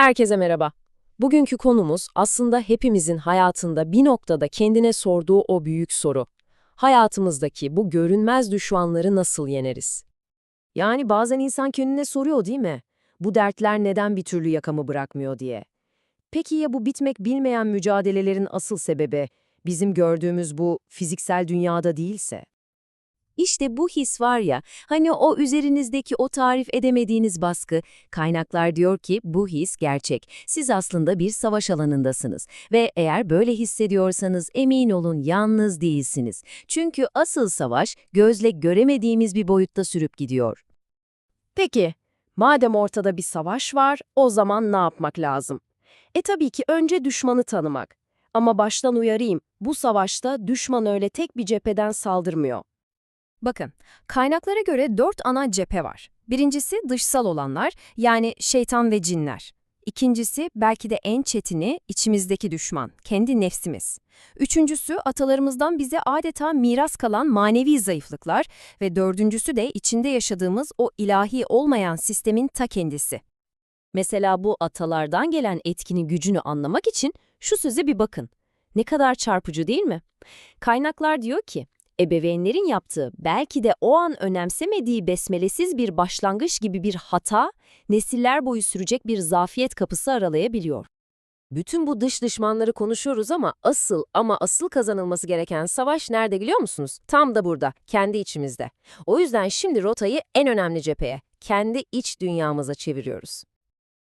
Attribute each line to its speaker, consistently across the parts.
Speaker 1: Herkese merhaba. Bugünkü konumuz aslında hepimizin hayatında bir noktada kendine sorduğu o büyük soru. Hayatımızdaki bu görünmez düşmanları nasıl yeneriz? Yani bazen insan kendine soruyor değil mi? Bu dertler neden bir türlü yakamı bırakmıyor diye. Peki ya bu bitmek bilmeyen mücadelelerin asıl sebebi bizim gördüğümüz bu fiziksel dünyada değilse?
Speaker 2: İşte bu his var ya, hani o üzerinizdeki o tarif edemediğiniz baskı, kaynaklar diyor ki bu his gerçek. Siz aslında bir savaş alanındasınız ve eğer böyle hissediyorsanız emin olun yalnız değilsiniz. Çünkü asıl savaş gözle göremediğimiz bir boyutta sürüp gidiyor.
Speaker 1: Peki, madem ortada bir savaş var, o zaman ne yapmak lazım? E tabii ki önce düşmanı tanımak. Ama baştan uyarayım, bu savaşta düşman öyle tek bir cepheden saldırmıyor.
Speaker 3: Bakın, kaynaklara göre dört ana cephe var. Birincisi dışsal olanlar, yani şeytan ve cinler. İkincisi belki de en çetini içimizdeki düşman, kendi nefsimiz. Üçüncüsü atalarımızdan bize adeta miras kalan manevi zayıflıklar ve dördüncüsü de içinde yaşadığımız o ilahi olmayan sistemin ta kendisi.
Speaker 2: Mesela bu atalardan gelen etkinin gücünü anlamak için şu söze bir bakın. Ne kadar çarpıcı değil mi? Kaynaklar diyor ki, ebeveynlerin yaptığı belki de o an önemsemediği besmelesiz bir başlangıç gibi bir hata, nesiller boyu sürecek bir zafiyet kapısı aralayabiliyor.
Speaker 1: Bütün bu dış düşmanları konuşuyoruz ama asıl ama asıl kazanılması gereken savaş nerede biliyor musunuz? Tam da burada, kendi içimizde. O yüzden şimdi rotayı en önemli cepheye, kendi iç dünyamıza çeviriyoruz.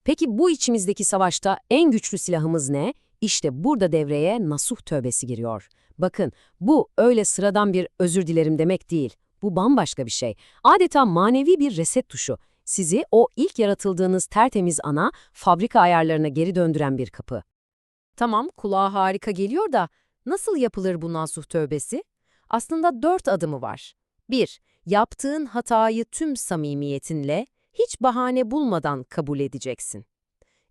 Speaker 1: Peki bu içimizdeki savaşta en güçlü silahımız ne? İşte burada devreye nasuh tövbesi giriyor. Bakın, bu öyle sıradan bir özür dilerim demek değil. Bu bambaşka bir şey. Adeta manevi bir reset tuşu. Sizi o ilk yaratıldığınız tertemiz ana, fabrika ayarlarına geri döndüren bir kapı. Tamam, kulağa harika geliyor da nasıl yapılır bu nasuh tövbesi? Aslında dört adımı var. 1. Yaptığın hatayı tüm samimiyetinle, hiç bahane bulmadan kabul edeceksin.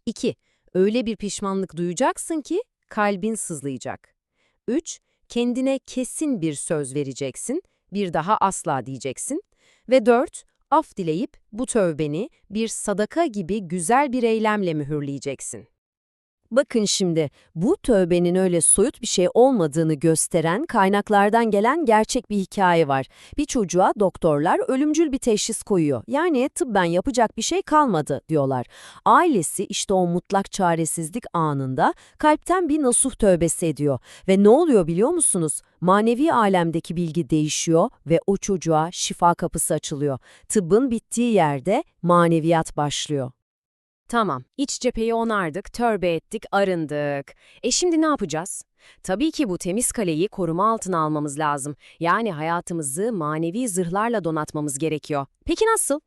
Speaker 1: 2. Öyle bir pişmanlık duyacaksın ki kalbin sızlayacak. 3. Kendine kesin bir söz vereceksin, bir daha asla diyeceksin. Ve 4. Af dileyip bu tövbeni bir sadaka gibi güzel bir eylemle mühürleyeceksin.
Speaker 2: Bakın şimdi, bu tövbenin öyle soyut bir şey olmadığını gösteren kaynaklardan gelen gerçek bir hikaye var. Bir çocuğa doktorlar ölümcül bir teşhis koyuyor. Yani tıbben yapacak bir şey kalmadı diyorlar. Ailesi işte o mutlak çaresizlik anında kalpten bir nasuh tövbesi ediyor. Ve ne oluyor biliyor musunuz? Manevi alemdeki bilgi değişiyor ve o çocuğa şifa kapısı açılıyor. Tıbbın bittiği yerde maneviyat başlıyor.
Speaker 1: Tamam, iç cepheyi onardık, tövbe ettik, arındık. E şimdi ne yapacağız? Tabii ki bu temiz kaleyi koruma altına almamız lazım. Yani hayatımızı manevi zırhlarla donatmamız gerekiyor. Peki nasıl?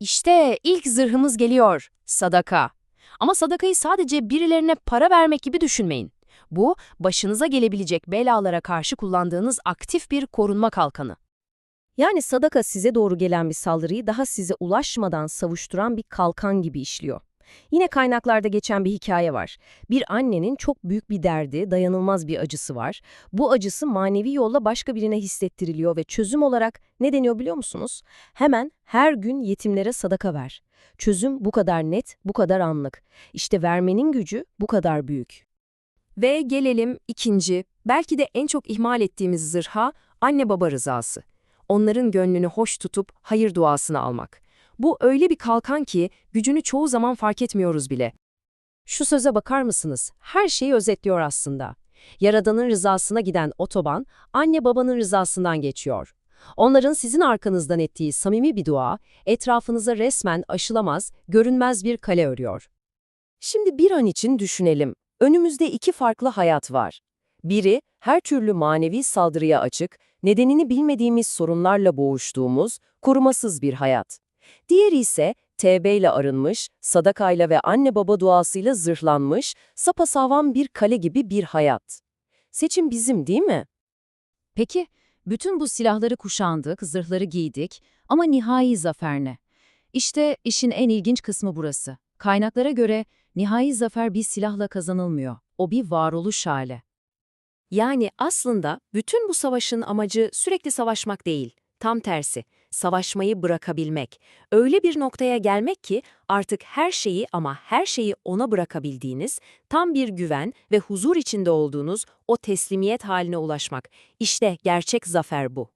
Speaker 1: İşte ilk zırhımız geliyor, sadaka. Ama sadakayı sadece birilerine para vermek gibi düşünmeyin. Bu, başınıza gelebilecek belalara karşı kullandığınız aktif bir korunma kalkanı. Yani sadaka size doğru gelen bir saldırıyı daha size ulaşmadan savuşturan bir kalkan gibi işliyor. Yine kaynaklarda geçen bir hikaye var. Bir annenin çok büyük bir derdi, dayanılmaz bir acısı var. Bu acısı manevi yolla başka birine hissettiriliyor ve çözüm olarak ne deniyor biliyor musunuz? Hemen her gün yetimlere sadaka ver. Çözüm bu kadar net, bu kadar anlık. İşte vermenin gücü bu kadar büyük. Ve gelelim ikinci, belki de en çok ihmal ettiğimiz zırha anne baba rızası onların gönlünü hoş tutup hayır duasını almak. Bu öyle bir kalkan ki gücünü çoğu zaman fark etmiyoruz bile. Şu söze bakar mısınız? Her şeyi özetliyor aslında. Yaradanın rızasına giden otoban, anne babanın rızasından geçiyor. Onların sizin arkanızdan ettiği samimi bir dua, etrafınıza resmen aşılamaz, görünmez bir kale örüyor. Şimdi bir an için düşünelim. Önümüzde iki farklı hayat var. Biri, her türlü manevi saldırıya açık, nedenini bilmediğimiz sorunlarla boğuştuğumuz, korumasız bir hayat. Diğeri ise tevbeyle arınmış, sadakayla ve anne baba duasıyla zırhlanmış, sapasağlam bir kale gibi bir hayat. Seçim bizim değil mi?
Speaker 2: Peki, bütün bu silahları kuşandık, zırhları giydik ama nihai zafer ne? İşte işin en ilginç kısmı burası. Kaynaklara göre nihai zafer bir silahla kazanılmıyor. O bir varoluş hali.
Speaker 1: Yani aslında bütün bu savaşın amacı sürekli savaşmak değil, tam tersi.
Speaker 2: savaşmayı bırakabilmek. Öyle bir noktaya gelmek ki artık her şeyi ama her şeyi ona bırakabildiğiniz, tam bir güven ve huzur içinde olduğunuz o teslimiyet haline ulaşmak. İşte gerçek zafer bu.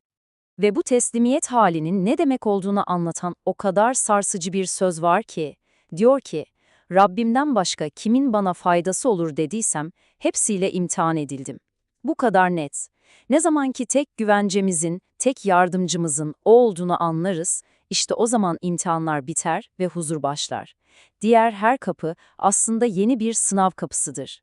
Speaker 3: Ve bu teslimiyet halinin ne demek olduğunu anlatan o kadar sarsıcı bir söz var ki, diyor ki, Rabbimden başka kimin bana faydası olur dediysem, hepsiyle imtihan edildim. Bu kadar net. Ne zaman ki tek güvencemizin, tek yardımcımızın o olduğunu anlarız, işte o zaman imtihanlar biter ve huzur başlar. Diğer her kapı aslında yeni bir sınav kapısıdır.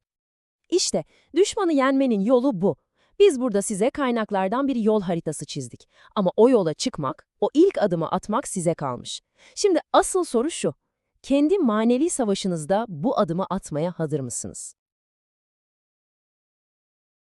Speaker 4: İşte düşmanı yenmenin yolu bu. Biz burada size kaynaklardan bir yol haritası çizdik. Ama o yola çıkmak, o ilk adımı atmak size kalmış. Şimdi asıl soru şu. Kendi manevi savaşınızda bu adımı atmaya hazır mısınız?